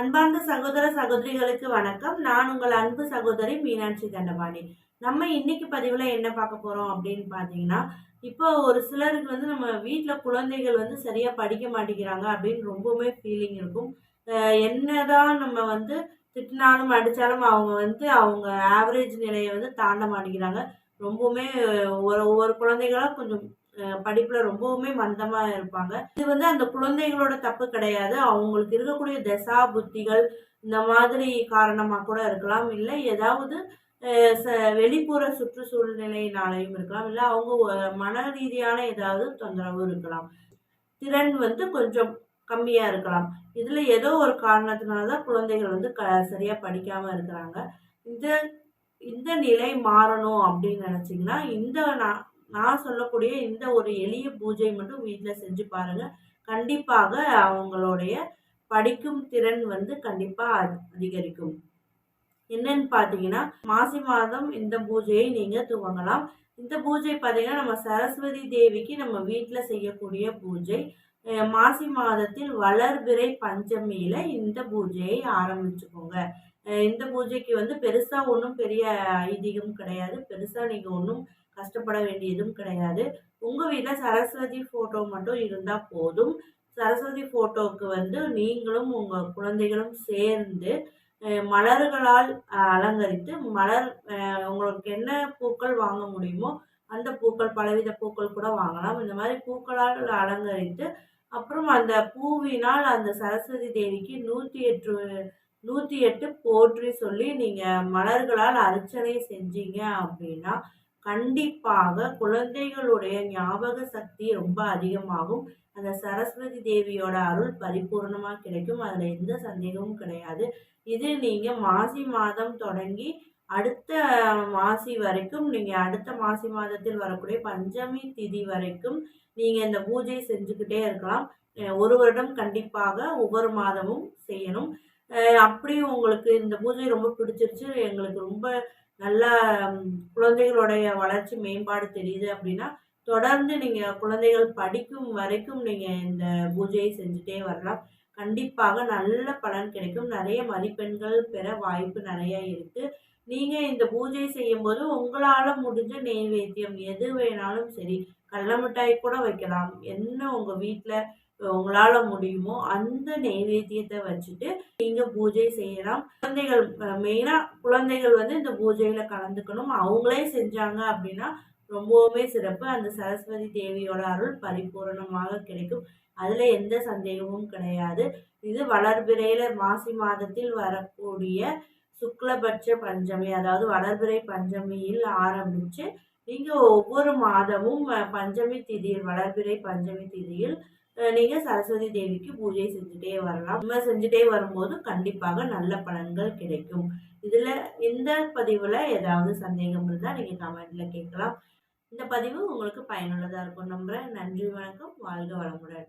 அன்பார்ந்த சகோதர சகோதரிகளுக்கு வணக்கம். நான் உங்கள் அன்பு சகோதரி மீனாட்சி தண்டபாணி. நம்ம இன்னைக்கு பதிவில் என்ன பார்க்க போகிறோம் அப்படின்னு பார்த்தீங்கன்னா இப்போ ஒரு சிலருக்கு வந்து நம்ம வீட்டில் குழந்தைகள் வந்து சரியாக படிக்க மாட்டேங்கிறாங்க அப்படின்னு ரொம்பவுமே ஃபீலிங் இருக்கும். என்னதான் நம்ம வந்து திட்டினாலும் அடித்தாலும் அவங்க வந்து அவங்க ஆவரேஜ் நிலையை வந்து தாண்ட மாட்டேங்கிறாங்க. ரொம்பவுமே ஒரு ஒவ்வொரு குழந்தைகளும் கொஞ்சம் படிப்பில் ரொம்பவுமே மந்தமாக இருப்பாங்க. இது வந்து அந்த குழந்தைகளோட தப்பு கிடையாது. அவங்களுக்கு இருக்கக்கூடிய தசா புத்திகள் இந்த மாதிரி காரணமாக கூட இருக்கலாம். இல்லை ஏதாவது ச- வெளிப்புற சுற்றுச்சூழ்நிலையினாலையும் இருக்கலாம். இல்லை அவங்க மன ரீதியான ஏதாவது தொந்தரவு இருக்கலாம். திறன் வந்து கொஞ்சம் கம்மியாக இருக்கலாம். இதில் ஏதோ ஒரு காரணத்தினால தான் குழந்தைகள் வந்து க சரியாக படிக்காமல் இருக்கிறாங்க. இந்த இந்த நிலை மாறணும் அப்படின்னு நினச்சிங்கன்னா இந்த நான் சொல்லக்கூடிய இந்த ஒரு எளிய பூஜை மட்டும் வீட்டில் செஞ்சு பாருங்கள் கண்டிப்பாக அவங்களுடைய படிக்கும் திறன் வந்து கண்டிப்பாக அதிகரிக்கும். என்னன்னு பார்த்தீங்கன்னா மாசி மாதம் இந்த பூஜையை நீங்கள் துவங்கலாம். இந்த பூஜை பார்த்தீங்கன்னா நம்ம சரஸ்வதி தேவிக்கு நம்ம வீட்டில் செய்யக்கூடிய பூஜை. மாசி மாதத்தில் வளர்பிறை பஞ்சமியில் இந்த பூஜையை ஆரம்பிச்சுக்கோங்க. இந்த பூஜைக்கு வந்து பெருசாக ஒன்றும் பெரிய ஐதீகம் கிடையாது. பெருசாக நீங்கள் ஒன்றும் கஷ்டப்பட வேண்டியதும் கிடையாது. உங்கள் வீட்டில் சரஸ்வதி ஃபோட்டோ மட்டும் இருந்தால் போதும். சரஸ்வதி ஃபோட்டோவுக்கு வந்து நீங்களும் உங்கள் குழந்தைகளும் சேர்ந்து மலர்களால் அலங்கரித்து மலர் உங்களுக்கு என்ன பூக்கள் வாங்க முடியுமோ அந்த பூக்கள் பலவித பூக்கள் கூட வாங்கலாம். இந்த மாதிரி பூக்களால் அலங்கரித்து அப்புறம் அந்த பூவினால் அந்த சரஸ்வதி தேவிக்கு நூற்றி எட்டு நூற்றி எட்டு போற்றி சொல்லி நீங்கள் மலர்களால் அர்ச்சனை செஞ்சீங்க அப்படின்னா கண்டிப்பாக குழந்தைகளுடைய ஞாபக சக்தி ரொம்ப அதிகமாகும். அந்த சரஸ்வதி தேவியோட அருள் பரிபூர்ணமாக கிடைக்கும். அதில் எந்த சந்தேகமும் கிடையாது. இது நீங்கள் மாசி மாதம் தொடங்கி அடுத்த மாசி வரைக்கும் நீங்கள் அடுத்த மாசி மாதத்தில் வரக்கூடிய பஞ்சமி திதி வரைக்கும் நீங்கள் இந்த பூஜை செஞ்சுக்கிட்டே இருக்கலாம். ஒரு வருடம் கண்டிப்பாக ஒவ்வொரு மாதமும் செய்யணும். அப்படியும் உங்களுக்கு இந்த பூஜை ரொம்ப பிடிச்சிருச்சு. எங்களுக்கு ரொம்ப நல்லா குழந்தைகளுடைய வளர்ச்சி மேம்பாடு தெரியுது அப்படின்னா தொடர்ந்து நீங்கள் குழந்தைகள் படிக்கும் வரைக்கும் நீங்கள் இந்த பூஜையை செஞ்சுட்டே வரலாம். கண்டிப்பாக நல்ல பலன் கிடைக்கும். நிறைய மதிப்பெண்கள் பெற வாய்ப்பு நிறைய இருக்குது நீங்கள் இந்த பூஜை செய்யும்போது உங்களால் முடிஞ்ச நெய்வேத்தியம் எது வேணாலும் சரி கடல மிட்டாய் கூட வைக்கலாம். என்ன உங்கள் வீட்டில் உங்களால் முடியுமோ அந்த நெய்வேத்தியத்தை வச்சுட்டு நீங்கள் பூஜை செய்யலாம். குழந்தைகள் மெயினாக குழந்தைகள் வந்து இந்த பூஜையில் கலந்துக்கணும். அவங்களே செஞ்சாங்க அப்படின்னா ரொம்பவுமே சிறப்பு. அந்த சரஸ்வதி தேவியோட அருள் பரிபூரணமாக கிடைக்கும். அதில் எந்த சந்தேகமும் கிடையாது. இது வளர்பிறையில் மாசி மாதத்தில் வரக்கூடிய சுக்லபட்ச பஞ்சமி அதாவது வளர்பிறை பஞ்சமியில் ஆரம்பித்து நீங்கள் ஒவ்வொரு மாதமும் பஞ்சமி திதியில் வளர்பிறை பஞ்சமி திதியில் நீங்கள் சரஸ்வதி தேவிக்கு பூஜை செஞ்சுட்டே வரலாம். நம்ம செஞ்சுட்டே வரும்போது கண்டிப்பாக நல்ல பலன்கள் கிடைக்கும். இதில் இந்த பதிவில் ஏதாவது சந்தேகம் இருந்தால் நீங்கள் கமெண்ட்டில் கேட்கலாம். இந்த பதிவு உங்களுக்கு பயனுள்ளதாக இருக்கும் நம்புகிறேன் நன்றி வணக்கம். வாழ்க வளமுடன்.